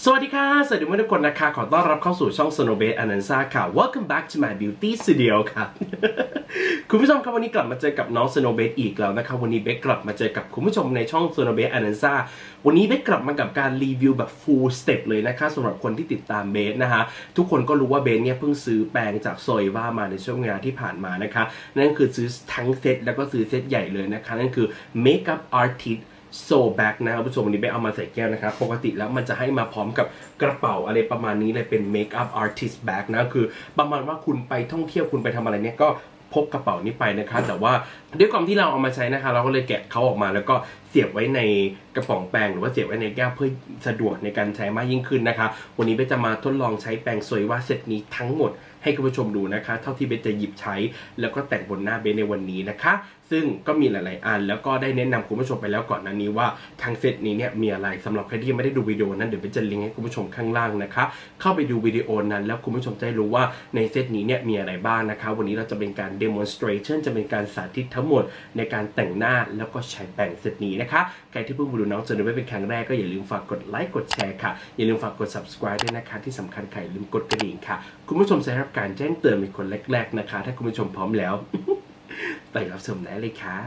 สวัสดีค่ะ สวัสดีทุกคนนะคะ ขอต้อนรับเข้าสู่ช่อง Sonobase a n a n s a ค่ะ Welcome back to my beauty studio ค่ะคุณผู้ชมครับวันนี้กลับมาเจอกับน้อง Sonobase อีกแล้วนะคะวันนี้เบคกลับมาเจอกับคุณผู้ชมในช่อง Sonobase a n a n s a วันนี้เบคกลับมากับการรีวิวแบบ full step เลยนะคะสำหรับคนที่ติดตามเบสนะคะ ทุกคนก็รู้ว่าเบสเนี่ยเพิ่งซื้อแปรงจากโซยว่ามาในช่วงเวลาที่ผ่านมานะคะ นั่นคือซื้อทั้งเซตแล้วก็ซื้อเซตใหญ่เลยนะคะ นั่นคือ Makeup Artist โซแบ็กนะครับผู้ชมวันนี้ไปเอามาใส่แก้วนะครับ ปกติแล้วมันจะให้มาพร้อมกับกระเป๋าอะไรประมาณนี้เลยเป็นเมคอัพอาร์ติสแบ็กนะ คือประมาณว่าคุณไปท่องเที่ยวคุณไปทำอะไรเนี่ยก็พกกระเป๋านี้ไปนะคะ แต่ว่าด้วยความที่เราเอามาใช้นะคะ เราก็เลยแกะเขาออกมาแล้วก็ เสียบไว้ในกระป๋องแปรงหรือว่าเสียบไว้ในแก้วเพื่อสะดวกในการใช้มากยิ่งขึ้นนะคะ วันนี้เบสจะมาทดลองใช้แปรงสวยว่าเซตนี้ทั้งหมดให้คุณผู้ชมดูนะคะ เท่าที่เบสจะหยิบใช้ แล้วก็แต่งบนหน้าเบสในวันนี้นะคะ ซึ่งก็มีหลาย ๆ อัน แล้วก็ได้แนะนำคุณผู้ชมไปแล้วก่อนหน้านี้ว่าทางเซตนี้เนี่ยมีอะไรสำหรับใครที่ไม่ได้ดูวิดีโอนั้นเดี๋ยวเบสจะลิงก์ให้คุณผู้ชมข้างล่างนะคะ เข้าไปดูวิดีโอนั้น แล้วคุณผู้ชมจะได้รู้ว่าในเซตนี้เนี่ยมีอะไรบ้างนะคะ วันนี้เราจะเป็นการ demonstration จะเป็นการสาธิตทั้งหมดในการแต่งหน้าแล้วก็ใช้แปรงเซตนี้นะคะ ใครที่เพิ่งมาดูน้องเจนไม่เป็นครั้งแรกก็อย่าลืมฝากกดไลค์กดแชร์ค่ะ อย่าลืมฝากกด subscribe ด้วยนะคะ ที่สำคัญใครลืมกดกระดิ่งค่ะ คุณผู้ชมจะได้รับการแจ้งเตือนเป็นคนแรก ๆนะคะ ถ้าคุณผู้ชมพร้อมแล้ว ไปรับชมได้เลยค่ะ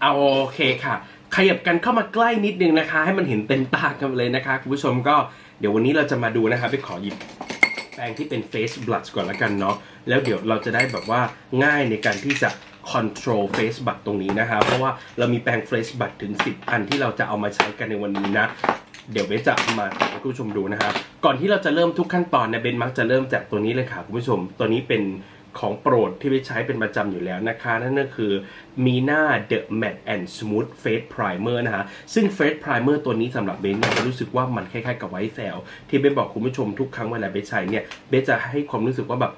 เอาโอเคค่ะ ขยับกันเข้ามาใกล้นิดนึงนะคะ ให้มันเห็นเต็มตากันเลยนะคะ คุณผู้ชมก็เดี๋ยววันนี้เราจะมาดูนะคะไปขอหยิบแปรงที่เป็น face blush ก่อนล้วกันเนาะแล้วเดี๋ยวเราจะได้แบบว่าง่ายในการที่จะ control Face b u t ตรงนี้นะคะเพราะว่าเรามีแปรง Face b u t ถึง 10 อันที่เราจะเอามาใช้กันในวันนี้นะ เดี๋ยวเบสจะมาให้คุณผู้ชมดูนะครับ ก่อนที่เราจะเริ่มทุกขั้นตอนเนี่ยเบนมักจะเริ่มจากตัวนี้เลยค่ะคุณผู้ชม ตัวนี้เป็นของโปรดที่เบสใช้เป็นประจำอยู่แล้วนะคะ นั่นก็คือ Mina The Matte and Smooth Face Primer นะฮะ ซึ่ง Face Primer ตัวนี้สำหรับเบนเนี่ยรู้สึกว่ามันคล้ายๆกับไวท์แซลที่เบสบอกคุณผู้ชมทุกครั้งเวลาเบสใช้เนี่ย เบสจะให้ความรู้สึกว่าแบบ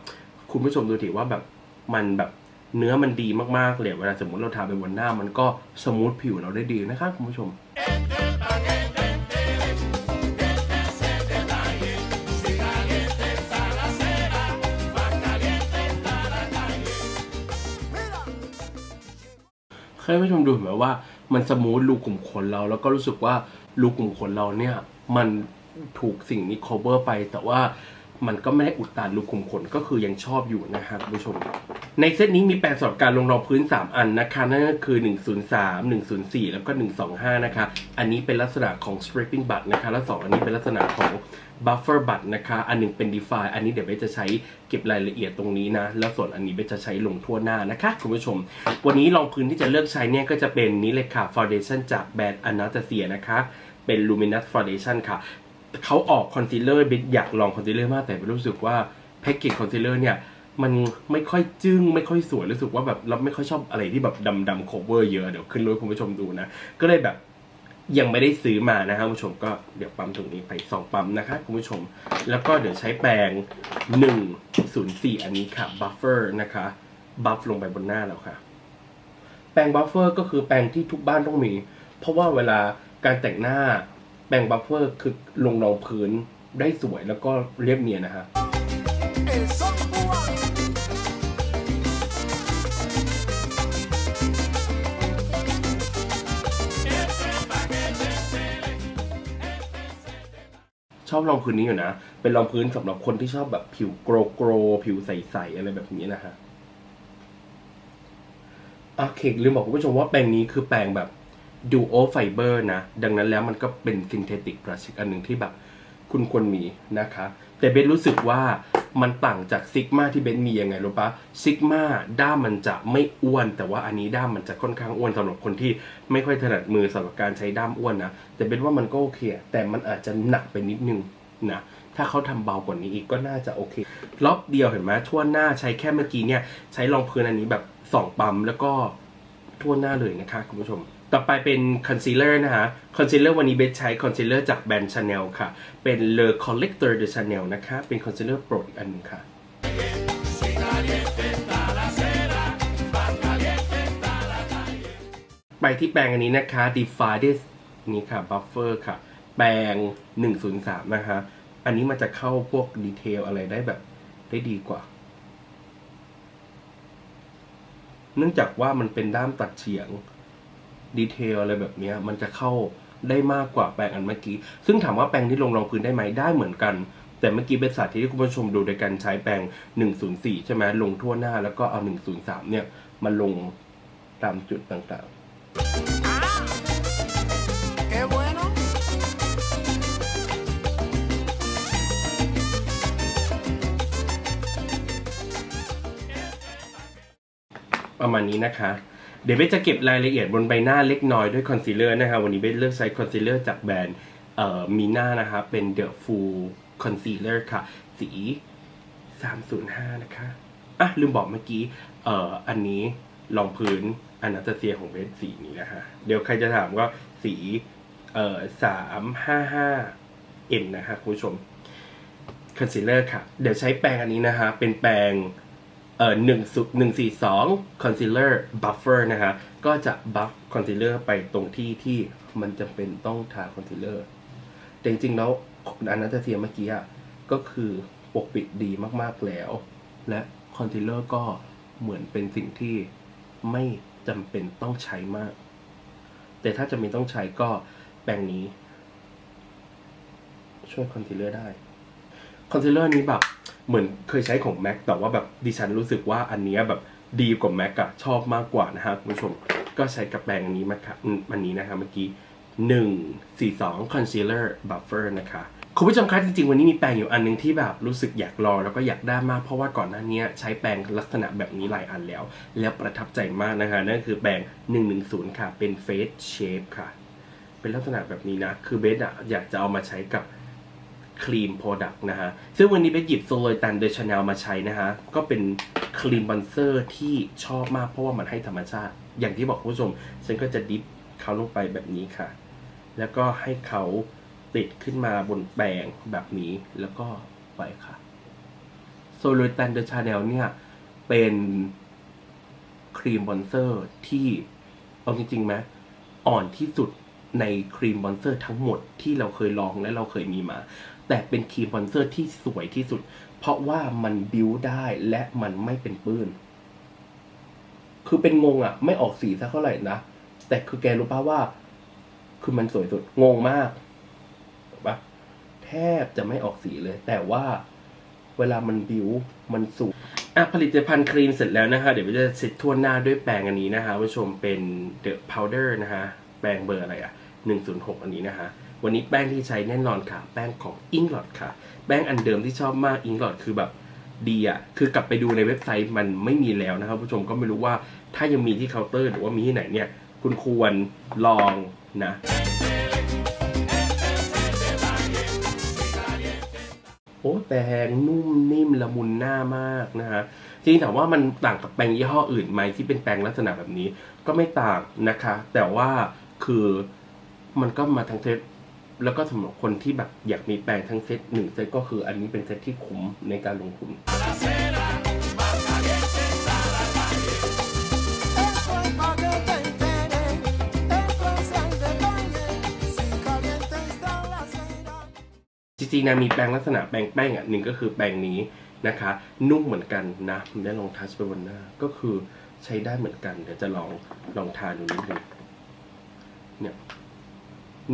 คุณผู้ชมดูถือว่าแบบมันแบบ เนื้อมันดีมากๆเลยเวลาสมมติเราทาไปบนหน้ามันก็สมูทผิวเราได้ดีนะคะคุณผู้ชมเคยให้ผู้ชมดูเห็นไหมว่ามันสมูทรูขุมขนเรา แล้วก็รู้สึกว่ารูขุมขนเราเนี่ย มันถูกสิ่งนี้ cover ไปแต่ว่า มันก็ไม่ได้อุดตันรูขุมขนก็คือยังชอบอยู่นะฮะคุณผู้ชม ในเซตนี้มีแปรงสำหรับการลงรองพื้น 3 อันนะคะนั่นก็คือ 103 104 แล้วก็ 125 นะคะ อันนี้เป็นลักษณะของ stripping b u t นะคะ และสองอันนี้เป็นลักษณะของ buffer b u t นะคะ อันหนึงเป็น define อันนี้เดี๋ยวเบสจะใช้เก็บรายละเอียดตรงนี้นะ แล้วส่วนอันนี้เบสจะใช้ลงทั่วหน้านะคะคุณผู้ชม วันนี้รองพื้นที่จะเลือกใช้เนี่ยก็จะเป็นนี้เลยค่ะ foundation จากแบรนด์ Anastasia นะคะเป็น luminous foundation ค่ะ เขาออกคอนซีลเลอร์เบสอยากลองคอนซีลเลอร์มากแต่รู้สึกว่าแพ็กเกจคอนซีลเลอร์เนี่ยมันไม่ค่อยจึ้งไม่ค่อยสวยรู้สึกว่าแบบเราไม่ค่อยชอบอะไรที่แบบดำดำโคเวอร์เยอะเดี๋ยวขึ้นรถคุณผู้ชมดูนะ ก็เลยแบบยังไม่ได้ซื้อมานะครับคุณผู้ชมก็เดี๋ยวปั๊มถุงนี้ไปสองปั๊มนะคะคุณผู้ชม แล้วก็เดี๋ยวใช้แปรง104 อันนี้ค่ะบัฟเฟอร์นะคะบัฟลงไปบนหน้าแล้วค่ะ แปรงบัฟเฟอร์ก็คือแปรงที่ทุกบ้านต้องมี เพราะว่าเวลาการแต่งหน้า แปรงบัฟเฟอร์คือลงรองพื้นได้สวยแล้วก็เรียบเนียนนะฮะชอบรองพื้นนี้อยู่นะ เป็นรองพื้นสำหรับคนที่ชอบแบบผิวโกรโกรผิวใสๆอะไรแบบนี้นะฮะโอเคลืมบอกคุณผู้ชมว่าแปรงนี้คือแปรงแบบ duo fiber นะ ดังนั้นแล้วมันก็เป็น synthetic brush อีกอันหนึ่งที่แบบคุณควรมีนะคะ แต่เบนรู้สึกว่ามันต่างจากซิกมาที่เบนมียังไงรู้ปะซิกมาด้ามมันจะไม่อ้วน แต่ว่าอันนี้ด้ามมันจะค่อนข้างอ้วนสำหรับคนที่ไม่ค่อยถนัดมือสำหรับการใช้ด้ามอ้วนนะ แต่เบนว่ามันก็โอเค แต่มันอาจจะหนักไปนิดนึงนะถ้าเขาทำเบากว่านี้อีกก็น่าจะโอเครอบเดียวเห็นไหมทั่วหน้าใช้แค่เมื่อกี้เนี่ยใช้รองพื้นอันนี้แบบสองปั๊มแล้วก็ทั่วหน้าเลยนะคะคุณผู้ชม ต่อไปเป็นคอนซีลเลอร์นะฮะคอนซีลเลอร์วันนี้เบสใช้คอนซีลเลอร์จากแบรนด์ชาแนลค่ะ เป็น Le Collector de Chanel นะคะ เป็นคอนซีลเลอร์โปรดอีกอันหนึ่งค่ะไปที่แปรงอันนี้นะคะ Defides นี่ค่ะ Buffer ค่ะ แปรง 103 นะคะ อันนี้มันจะเข้าพวกดีเทลอะไรได้แบบได้ดีกว่า เนื่องจากว่ามันเป็นด้ามตัดเฉียง ดีเทลอะไรแบบเนี้ยมันจะเข้าได้มากกว่าแปรงอันเมื่อกี้ ซึ่งถามว่าแปรงที่ลงรองพื้นได้ไหมได้เหมือนกัน แต่เมื่อกี้เป็นสาธิตที่คุณผู้ชมดูโดยการใช้แปรง104 ใช่ไหมลงทั่วหน้าแล้วก็เอา 103 เนี่ยมาลงตามจุดต่างๆ Qué bueno. ประมาณนี้นะคะ เดี๋ยวเบสจะเก็บรายละเอียดบนใบหน้าเล็กน้อยด้วยคอนซีลเลอร์นะคะวันนี้เบสเลือกใช้คอนซีลเลอร์จากแบรนด์เอ่อมีน่านะคะเป็น The Full Concealer ค่ะ สี 305 นะคะ อะ ลืมบอกเมื่อกี้ เอ่อ อันนี้รองพื้นอนาตาเซียของเบสสีนี้นะคะเดี๋ยวใครจะถามก็สี เอ่อ 355 N นะคะคุณผู้ชม คอนซีลเลอร์ค่ะ เดี๋ยวใช้แปรงอันนี้นะคะเป็นแปรง เอ่อหนึ่งสุหนึ่งสี่สองคอนซีลเลอร์บัฟเฟอร์นะคะก็จะบัฟคอนซีลเลอร์ไปตรงที่ที่มันจำเป็นต้องทาคอนซีลเลอร์แต่จริงๆแล้วอันนั้นเสียเมื่อกี้อะก็คือปกปิดดีมากๆแล้ว และคอนซีลเลอร์ก็เหมือนเป็นสิ่งที่ไม่จำเป็นต้องใช้มาก แต่ถ้าจำเป็นต้องใช้ก็แปรงนี้ ช่วยคอนซีลเลอร์ได้ คอนซีลเลอร์นี้แบบเหมือนเคยใช้ของ MAC แต่ว่าแบบดิฉันรู้สึกว่าอันเนี้ยแบบดีกว่า MAC อะชอบมากกว่านะฮะคุณผู้ชม ก็ใช้กับแปรงอันนี้มาค่ะอืมอันนี้นะคะเมื่อกี้142 Concealer Buffer นะคะ คุณผู้ชมคะจริงๆ วันนี้มีแปรงอยู่อันหนึงที่แบบรู้สึกอยากลองแล้วก็อยากได้มาก เพราะว่าก่อนหน้านี้ใช้แปรงลักษณะแบบนี้หลายอันแล้ว แล้วประทับใจมากนะคะ นั่นคือแปรง 110 ค่ะ เป็น Face Shape ค่ะ เป็นลักษณะแบบนี้นะ คือเบสอะอยากจะเอามาใช้กับ ครีมโปรดักต์นะฮะ ซึ่งวันนี้ไปหยิบโซโลตันเดชแนลมาใช้นะฮะ ก็เป็นครีมบอนเซอร์ที่ชอบมากเพราะว่ามันให้ธรรมชาติ อย่างที่บอกคุณผู้ชม ฉันก็จะดิฟเขาลงไปแบบนี้ค่ะ แล้วก็ให้เขาติดขึ้นมาบนแปรงแบบนี้แล้วก็ไปค่ะโซโลตันเดชแนลเนี่ย เป็นครีมบอนเซอร์ที่เอาจริงๆไหมอ่อนที่สุดในครีมบอนเซอร์ทั้งหมดที่เราเคยลองและเราเคยมีมา แต่เป็นครีมบอนเซอร์ที่สวยที่สุด เพราะว่ามันบิวได้และมันไม่เป็นปื้น คือเป็นงงอะ่ะ ไม่ออกสีสักเท่าไหร่นะ แต่คือแกรู้ป่าว่า คือมันสวยสุด งงมากปะแทบจะไม่ออกสีเลย แต่ว่าเวลามันบิวมันสุกอะผลิตภัณฑ์ครีมเสร็จแล้วนะคะ เดี๋ยวเราจะเสร็จทั่วหน้าด้วยแปรงอันนี้นะคะผู้ชมเป็น The Powder นะคะแปรงเบอร์อะไรอะ106 อันนี้นะคะ วันนี้แป้งที่ใช้แน่นอนค่ะ แป้งของ i n g l o t ค่ะ แป้งอันเดิมที่ชอบมาก i n g l o t คือแบบดีอะ คือกลับไปดูในเว็บไซต์มันไม่มีแล้วนะครับผู้ชมก็ไม่รู้ว่าถ้ายังมีที่เคาน์เตอร์หรือว่ามีที่ไหนเนี่ย คุณควรลองนะ โอ้แปรงนุ่มนิ่มละมุนหน้ามากนะฮะจริงถามว่ามันต่างกับแปรงยี่ห้ออื่นไหมที่เป็นแปรงลักษณะแบบนี้ ก็ไม่ต่างนะคะ แต่ว่าคือมันก็มาทั้งเซต แล้วก็สำหรับคนที่แบบอยากมีแปรงทั้งเซตหนึ่งเซตก็คืออันนี้เป็นเซตที่คุ้มในการลงทุน จริงๆนะมีแปรงลักษณะแปรงแป้งอะหนึ่งก็คือแปรงนี้นะคะ นุ่มเหมือนกันนะผมได้ลองทัชไปบนหน้าก็คือใช้ได้เหมือนกัน เดี๋ยวจะลองลองทานดูนิดนึงเนี่ย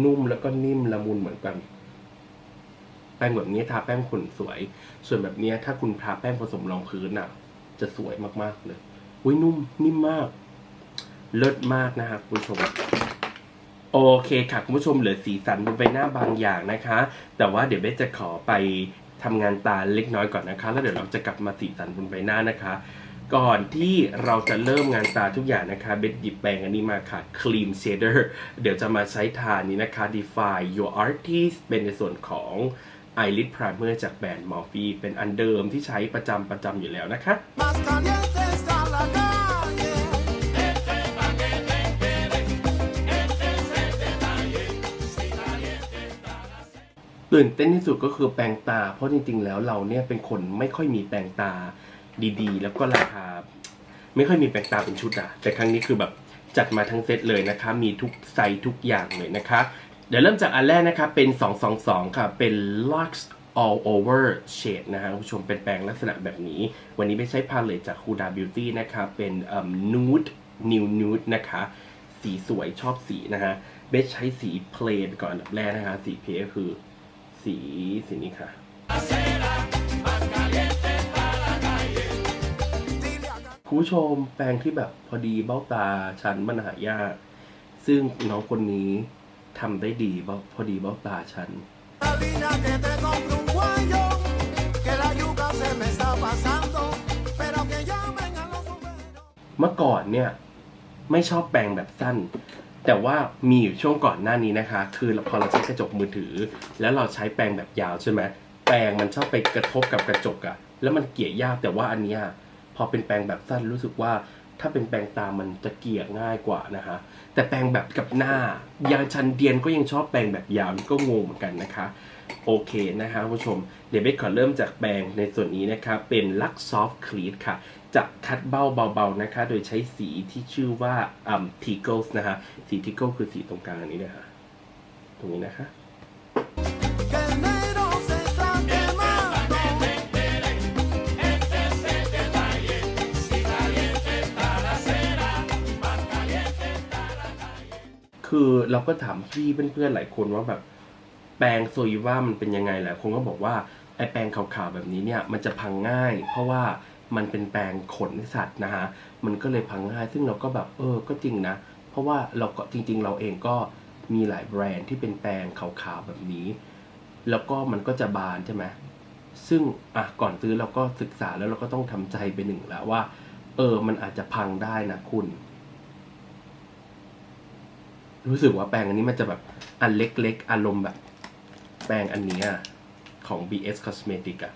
นุ่มแล้วก็นิ่มละมุนเหมือนกัน แป้งแบบนี้ทาแป้งขนสวย ส่วนแบบนี้ถ้าคุณทาแป้งผสมรองพื้นอะ จะสวยมากๆเลยอุ้ยนุ่มนิ่มมาก เลิศมากนะครับคุณผู้ชมโอเคค่ะคุณผู้ชมเหลือสีสันบนใบหน้าบางอย่างนะคะ แต่ว่าเดี๋ยวเบสจะขอไปทำงานตาเล็กน้อยก่อนนะคะ แล้วเดี๋ยวเราจะกลับมาสีสันบนใบหน้านะคะ ก่อนที่เราจะเริ่มงานตาทุกอย่างนะคะ เบสหยิบแปรงอันนี้มาค่ะ Cream Shader เดี๋ยวจะมาใช้ทานี้นะคะ Define Your Artist เป็นในส่วนของ Eyelid Primer จากแบรนด์ Morphe เป็นอันเดิมที่ใช้ประจำประจำอยู่แล้วนะคะตื่นเต้นที่สุดก็คือแปรงตา เพราะจริงๆ แล้วเราเนี่ยเป็นคนไม่ค่อยมีแปรงตา ดีๆ แล้วก็ราคา ไม่ค่อยมีแปรงตาเป็นชุดอะแต่ครั้งนี้คือแบบจัดมาทั้งเซตเลยนะคะ มีทุกไซส์ทุกอย่างเลยนะคะ เดี๋ยวเริ่มจากอันแรกนะคะเป็น 222 ค่ะ เป็น Lux All Over Shade นะฮะคุณผู้ชมเป็นแปรงลักษณะแบบนี้ วันนี้ไม่ใช้พาเลตจาก Huda Beauty นะคะเป็น Nude New Nude นะคะ สีสวยชอบสีนะฮะเบสใช้สีเพลนก่อนอันดับแรกนะคะ สีเพลก็คือสีสีนี้ค่ะ คุณผู้ชมแปรงที่แบบพอดีเบ้าตาฉันมันหายาก ซึ่งน้องคนนี้ทำได้ดีเบ้าพอดีเบ้าตาฉันเมื่อก่อนเนี่ย ไม่ชอบแปรงแบบสั้น แต่ว่ามีอยู่ช่วงก่อนหน้านี้นะคะ คือพอเราใช้กระจกมือถือ แล้วเราใช้แปรงแบบยาวใช่ไหมแปรงมันชอบไปกระทบกับกระจกอะแล้วมันเกี่ยยากแต่ว่าอันเนี้ย พอเป็นแปรงแบบสั้นรู้สึกว่าถ้าเป็นแปรงตามันจะเกลี่ยง่ายกว่านะคะแต่แปรงแบบกับหน้ายังชันเดียนก็ยังชอบแปรงแบบยาวนี่ก็งงเหมือนกันนะคะ โอเคนะคะผู้ชม เดี๋ยวเบสขอเริ่มจากแปรงในส่วนนี้นะคะ เป็น Lux Soft Clean ค่ะ จะคัดเบ้าเบาๆนะคะ โดยใช้สีที่ชื่อว่าอืม Tickles นะคะ สี Tickle คือสีตรงกลางอันนี้นะคะตรงนี้นะคะ คือเราก็ถามพี่เพื่อนๆหลายคนว่าแบบแปรงโซยว่ามันเป็นยังไงหลายคนก็บอกว่าไอแปรงขาวๆแบบนี้เนี่ยมันจะพังง่าย เพราะว่ามันเป็นแปรงขนสัตว์นะฮะมันก็เลยพังง่าย ซึ่งเราก็แบบเออก็จริงนะ เพราะว่าเราก็จริง ๆ เราเองก็มีหลายแบรนด์ที่เป็นแปรงขาวๆแบบนี้ แล้วก็มันก็จะบานใช่ไหมซึ่งอะก่อนซื้อเราก็ศึกษาแล้วเราก็ต้องทำใจไปหนึ่งแล้วว่า เออมันอาจจะพังได้นะคุณ รู้สึกว่าแปรงอันนี้มันจะแบบอันเล็กๆ อารมณ์แบบ แปรงอันนี้ของ BS Cosmetic อะ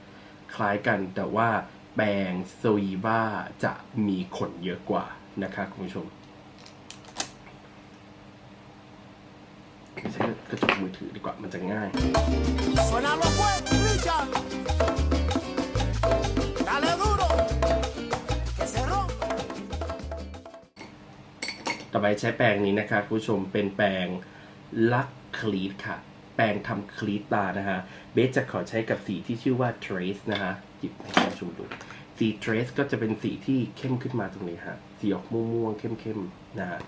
คล้ายกันแต่ว่าแปรงโซยีว่าจะมีขนเยอะกว่านะคะคุณผู้ชมใช้กระจกมือถือดีกว่ามันจะง่าย ต่อไปใช้แปรงนี้นะคะคุณผู้ชมเป็นแปรงลักคลีตค่ะ แปรงทำคลีตตานะคะเบสจะขอใช้กับสีที่ชื่อว่า Trace นะคะหยิบให้คุณผู้ชมดูสี Trace ก็จะเป็นสีที่เข้มขึ้นมาตรงนี้ฮะสีออกม่วงๆเข้มๆนะฮะ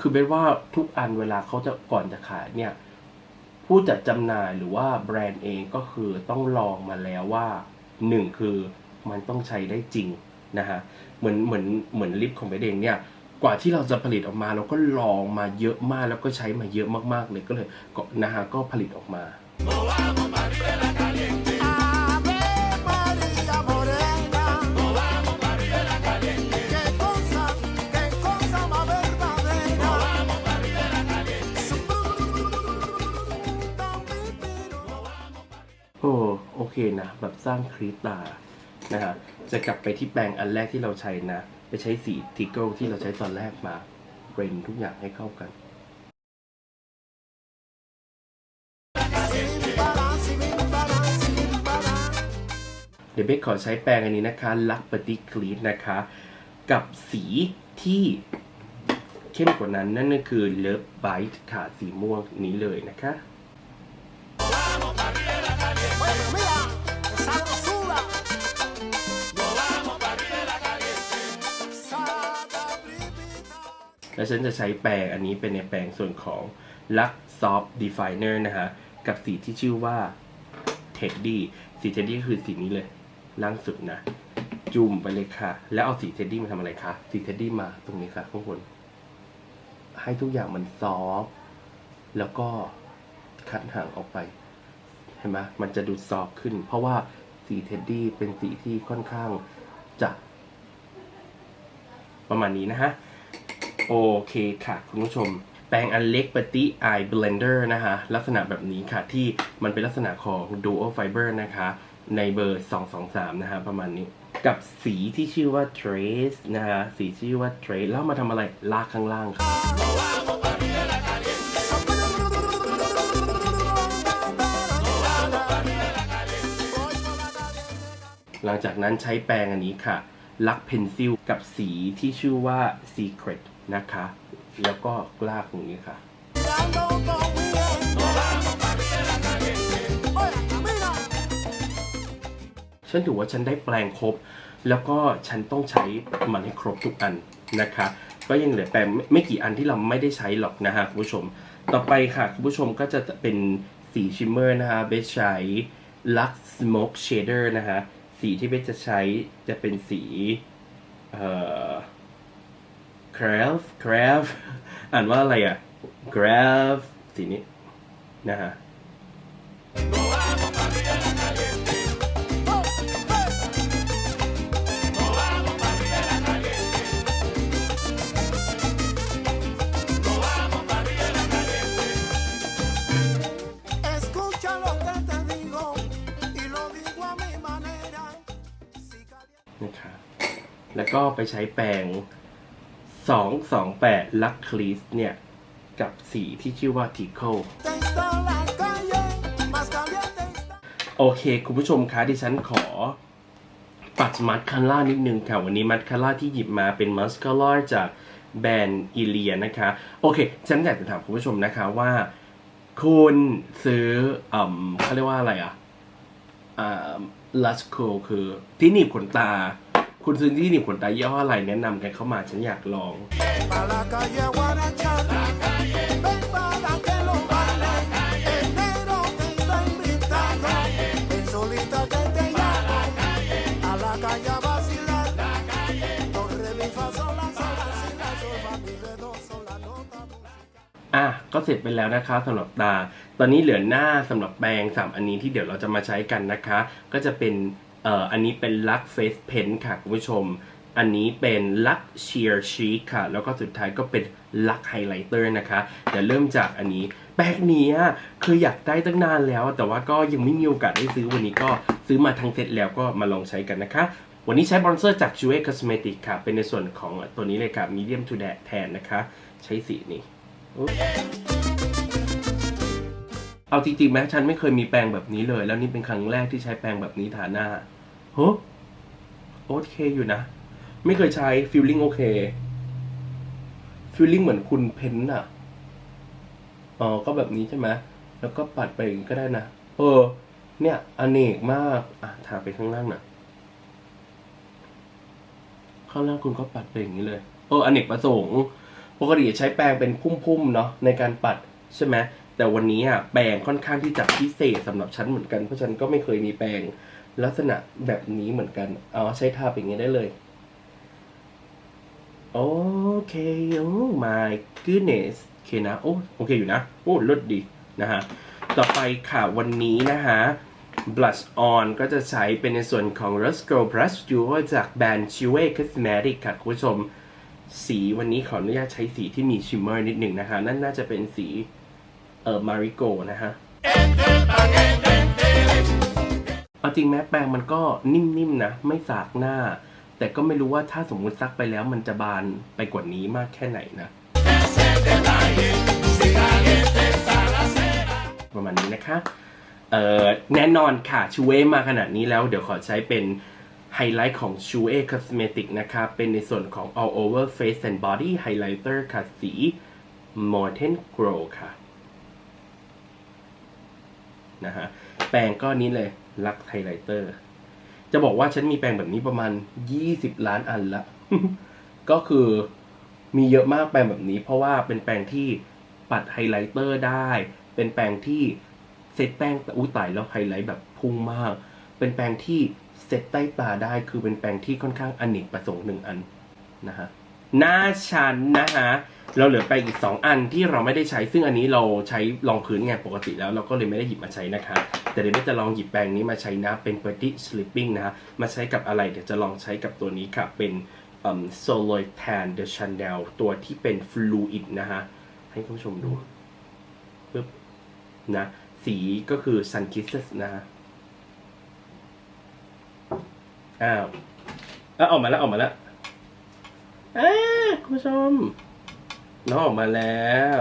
คือเบสว่าทุกอันเวลาเขาจะก่อนจะขายเนี่ย ผู้จัดจำหน่ายหรือว่าแบรนด์เองก็คือต้องลองมาแล้วว่าหนึ่งคือมันต้องใช้ได้จริงนะฮะเหมือนเหมือนเหมือนลิปของเบสเองเนี่ยกว่าที่เราจะผลิตออกมาเราก็ลองมาเยอะมากแล้วก็ใช้มาเยอะมากๆเลยก็เลยนะฮะก็ผลิตออกมา นะ แบบสร้างคลิปตานะฮะจะกลับไปที่แปรงอันแรกที่เราใช้นะ ไปใช้สีทิกเกิลที่เราใช้ตอนแรกมาเบรนทุกอย่างให้เข้ากันเดี๋ยวเบคขอใช้แปรงอันนี้นะคะ ลักปฏิคลีนนะคะ กับสีที่เข้มกว่านั้นนั่นก็คือ Love Bite ค่ะสีม่วงนี้เลยนะคะ แล้วฉันจะใช้แปรงอันนี้เป็นในแปรงส่วนของ Lux Soft Definer นะฮะ กับสีที่ชื่อว่า Teddy สี Teddy ก็คือสีนี้เลย ล่างสุดนะ จุ่มไปเลยค่ะ แล้วเอาสี Teddy มาทำอะไรคะ สี Teddy มาตรงนี้ค่ะข้างบนให้ทุกอย่างมันซอฟแล้วก็คัดห่างออกไป เห็นไหมมันจะดูซอฟขึ้น เพราะว่าสี Teddy เป็นสีที่ค่อนข้างจะประมาณนี้นะฮะ โอเคค่ะ คุณผู้ชม แปรงอันเล็กปฏิไอเบลนเดอร์นะคะ ลักษณะแบบนี้ค่ะ ที่มันเป็นลักษณะของ Dual Fiber นะคะ ในเบอร์ 223 นะคะประมาณนี้กับสีที่ชื่อว่า Trace นะคะสีชื่อว่า Trace แล้วมาทำอะไรลากข้างล่างค่ะหลังจากนั้นใช้แปรงอันนี้ค่ะ ลักเพนซิลกับสีที่ชื่อว่า Secret นะคะ แล้วก็ลากตรงนี้ค่ะฉันถือว่าฉันได้แปลงครบ แล้วก็ฉันต้องใช้มันให้ครบทุกอันนะคะ ก็ยังเหลือแปลงไม่ไม่กี่อันที่เราไม่ได้ใช้หรอกนะฮะคุณผู้ชม ต่อไปค่ะคุณผู้ชมก็จะเป็นสีชิมเมอร์นะคะเบสใช้ Lux Smoke Shader นะคะสีที่เบสจะใช้จะเป็นสี เอ่อ c r a v c r a v อ่านว่าอะไรอะ g r a v สีนี้นะฮะ Escucha lo que te digo y lo digo a mi manera. Si caliente นะคะแล้วก็ไปใช้แปรง 228 ลักคลีสเนี่ย กับสีที่ชื่อว่า Tickle está la calle, más caliente está. โอเค คุณผู้ชมคะดิฉันขอปัดมัสคาร่านิดนึงค่ะ วันนี้มัสคาร่าที่หยิบมาเป็นมัสคาร่าจากแบรนด์อีเลียนะคะ โอเค ฉันอยากจะถามคุณผู้ชมนะคะว่า คุณซื้ออ่เขาเรียกว่าอะไรอะอ่าลัสโคคือที่หนีบขนตา คุณซื้อที่หนีบขนตายี่ห้ออะไรแนะนำกันเข้ามาฉันอยากลอง อะ ก็เสร็จไปแล้วนะคะสำหรับตา ตอนนี้เหลือหน้าสำหรับแปรงสามอันนี้ที่เดี๋ยวเราจะมาใช้กันนะคะ ก็จะเป็น อ่ออันนี้เป็นลักเฟสเพนค่ะคุณผู้ชม อันนี้เป็นลักเชียร์ชีคค่ะ แล้วก็สุดท้ายก็เป็นลักไฮไลท์เตอร์นะคะเดี๋ยวเริ่มจากอันนี้แปรงเนี้คืออยากได้ตั้งนานแล้ว แต่ว่าก็ยังไม่มีโอกาสได้ซื้อวันนี้ก็ซื้อมาทั้งเซตแล้วก็มาลองใช้กันนะคะวันนี้ใช้บรอนเซอร์จาก j u e Cosmetic ค่ะ เป็นในส่วนของตัวนี้เลยค่ะ medium to that แทนนะคะ ใช้สีนี้ เอาจริงๆไหมฉันไม่เคยมีแปรงแบบนี้เลย แล้วนี่เป็นครั้งแรกที่ใช้แปรงแบบนี้ทาหน้า โหโอเคอยู่นะ ไม่เคยใช้ฟีลลิ่งโอเคฟีลลิ่งเหมือนคุณเพ้นอะอ๋อ ก็แบบนี้ใช่ไหมแล้วก็ปัดไปอย่างนี้ก็ได้นะ เออ เนี่ยอเนกมาก อะทาไปข้างล่างน่ะข้างล่างคุณก็ปัดไปอย่างนี้เลย เอออเนกประสงค์ ปกติใช้แปรงเป็นพุ่มๆเนาะในการปัดใช่ไหมแต่วันนี้อะแปรงค่อนข้างที่จะพิเศษสำหรับฉันเหมือนกัน เพราะฉันก็ไม่เคยมีแปรง ลักษณะแบบนี้เหมือนกัน เอาใช้ทาไปอย่างนี้ได้เลย โอเค โอ้ my goodness โอเคนะ โอ้โอเคอยู่นะ โอ้ลดดีนะฮะ ต่อไปค่ะวันนี้นะฮะ blush on ก็จะใช้เป็นในส่วนของ Roscoe Brush Duo จากแบรนด์ Chue Cosmetic ค่ะคุณผู้ชม สีวันนี้ขออนุญาตใช้สีที่มีชิมเมอร์นิดหนึ่งนะคะนั่นน่าจะเป็นสี เอ่อมาริโกนะฮะ จริงแม้แปรงมันก็นิ่มๆนะไม่สากหน้า แต่ก็ไม่รู้ว่าถ้าสมมุติซักไปแล้วมันจะบานไปกว่านี้มากแค่ไหนนะประมาณนี้นะคะเอ่อแน่นอนค่ะชูเอมาขนาดนี้แล้ว เดี๋ยวขอใช้เป็นไฮไลท์ของ c h u e Cosmetic นะคะเป็นในส่วนของ All Over Face and Body Highlighter ค่ะสี Modern Glow ค่ะนะฮะแปรงก็นี้เลย ลักไฮไลเตอร์ จะบอกว่าฉันมีแปรงแบบนี้ประมาณ 20 ล้านอันละ ก็คือมีเยอะมากแปรงแบบนี้ เพราะว่าเป็นแปรงที่ปัดไฮไลเตอร์ได้ เป็นแปรงที่เซตแป้งอุ้ยตายแล้วไฮไลท์แบบพุ่งมาก เป็นแปรงที่เซตใต้ตาได้ คือเป็นแปรงที่ค่อนข้างอเนกประสงค์หนึ่งอันนะฮะ หน้าชั้นนะฮะเราเหลือไปอีก 2 อันที่เราไม่ได้ใช้ ซึ่งอันนี้เราใช้รองพื้นไงปกติแล้วเราก็เลยไม่ได้หยิบมาใช้นะคะ แต่เดี๋ยวจะลองหยิบแปรงนี้มาใช้นะเป็น Pretty Sleeping นะฮะมาใช้กับอะไรเดี๋ยวจะลองใช้กับตัวนี้ค่ะ เป็นอืม Solar Tan de Chanel ตัวที่เป็น Fluid นะฮะให้คุณผู้ชมดูปึ๊บนะ สีก็คือ Sun Kisses นะฮะอ้าวอะออกมาแล้วออกมาแล้ว อ่าคุณผู้ชมน้องออกมาแล้ว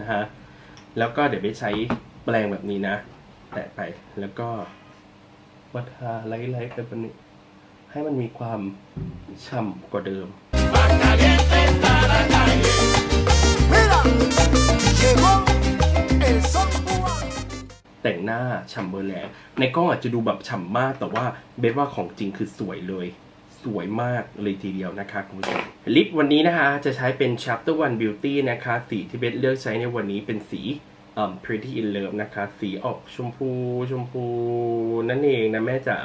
นะฮะ แล้วก็เดี๋ยวไปใช้แปรงแบบนี้นะ แตะไปแล้วก็วัดทาไล่ๆไปบนนี้ ให้มันมีความฉ่ำกว่าเดิม แต่งหน้าฉ่ำเบอร์แรงในกล้องอาจจะดูแบบฉ่ำมากแต่ว่าเบสว่าของจริงคือสวยเลย สวยมากเลยทีเดียวนะคะคุณผู้ชมลิปวันนี้นะคะจะใช้เป็น Chapter One Beauty นะคะสีที่เบสเลือกใช้ในวันนี้เป็นสีเอ่อ Pretty in Love นะคะ สีออกชมพูชมพูนั่นเองนะแม่จ๋า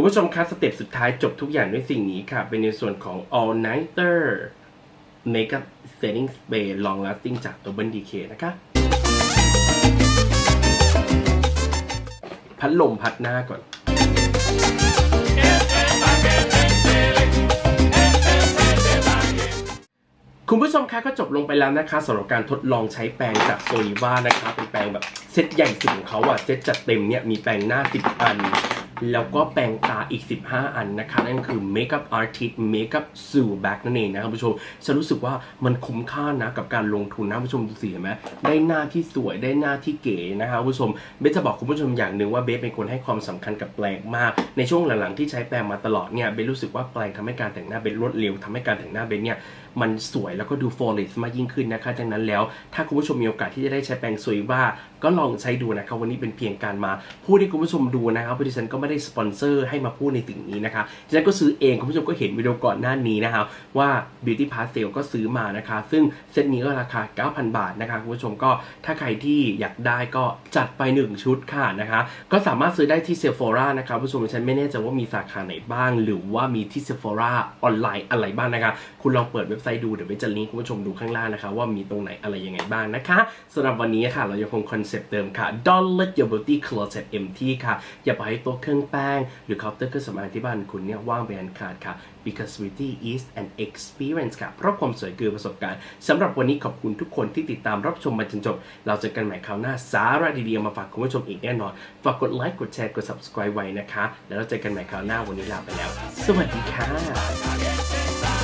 คุณผู้ชมคะสเต็ปสุดท้ายจบทุกอย่างด้วยสิ่งนี้ค่ะ เป็นในส่วนของ All Nighter Makeup Setting Spray Long Lasting จาก Urban Decay นะคะ พัดลมพัดหน้าก่อน คุณผู้ชมคะก็จบลงไปแล้วนะคะสำหรับการทดลองใช้แปรงจากโซลิว่านะคะ เป็นแปรงแบบเซตใหญ่สุดของเขาอะเซตจัดเต็มเนี่ยมีแปรงหน้า 10 อัน แล้วก็แปรงตาอีก 15 อันนะคะนั่นคือ Makeup Artist Makeup s u b a c นั่นเองนะครับผู้ชมฉันรู้สึกว่ามันคุ้มค่านะกับการลงทุนนะผู้ชมดูสิเห็นไหมได้หน้าที่สวยได้หน้าที่เก๋นะคะผู้ชมเบสจะบอกคุณผู้ชมอย่างหนึ่งว่าเบสเป็นคนให้ความสำคัญกับแปรงมาก ในช่วงหลังๆที่ใช้แปรงมาตลอดเนี่ยเบสรู้สึกว่าแปรงทำให้การแต่งหน้าเบสรวดเร็วทำให้การแต่งหน้าเบสเนี่ย มันสวยแล้วก็ดู flawless มากยิ่งขึ้นนะคะดังนั้นแล้วถ้าคุณผู้ชมมีโอกาสที่จะได้ใช้แปรงซุยว่าก็ลองใช้ดูนะครับวันนี้เป็นเพียงการมาพูดให้คุณผู้ชมดูนะครับเพราะดิฉันก็ไม่ได้สปอนเซอร์ให้มาพูดในสิ่งนี้นะคะดิฉันก็ซื้อเองคุณผู้ชมก็เห็นวิดีโอก่อนหน้านี้นะครับว่า Beauty Pass Sale ก็ซื้อมานะคะ ซึ่งเซตนี้ก็ราคา 9,000 บาทนะคะคุณผู้ชมก็ถ้าใครที่อยากได้ก็จัดไป 1 ชุดค่ะนะคะก็สามารถซื้อได้ที่ Sephora นะครับคุณผู้ชมดิฉันไม่แน่ใจว่ามีสาขาไหนบ้าง หรือว่ามีที่ Sephora ออนไลน์อะไรบ้างนะคะคุณลองเปิดเว็บไซต์ดูเดี๋ยวเบนจะลิงก์คุณผู้ชมดูข้างล่างนะคะ ว่ามีตรงไหนอะไรยังไงบ้างนะคะสำหรับวันนี้ค่ะ เรายังคงคอนเซปต์เดิมค่ะ Don't let your beauty closet empty ค่ะ อย่าปล่อยให้โต๊ะเครื่องแป้ง หรือเคาน์เตอร์เครื่องสำอางที่บ้านคุณเนี่ยว่างไปอันขาดค่ะ because beauty is an experience ค่ะ เพราะความสวยคือประสบการณ์สำหรับวันนี้ขอบคุณทุกคนที่ติดตามรับชมมาจนจบ เราจอกันใหม่คราวหน้าสาระดีๆมาฝากคุณผู้ชมอีกแน่นอน ฝากกดไลค์กดแชร์กด subscribe ไว้นะคะ แล้วเราเจอกันใหม่คราวหน้าวันนี้ลาไปแล้ว สวัสดีค่ะ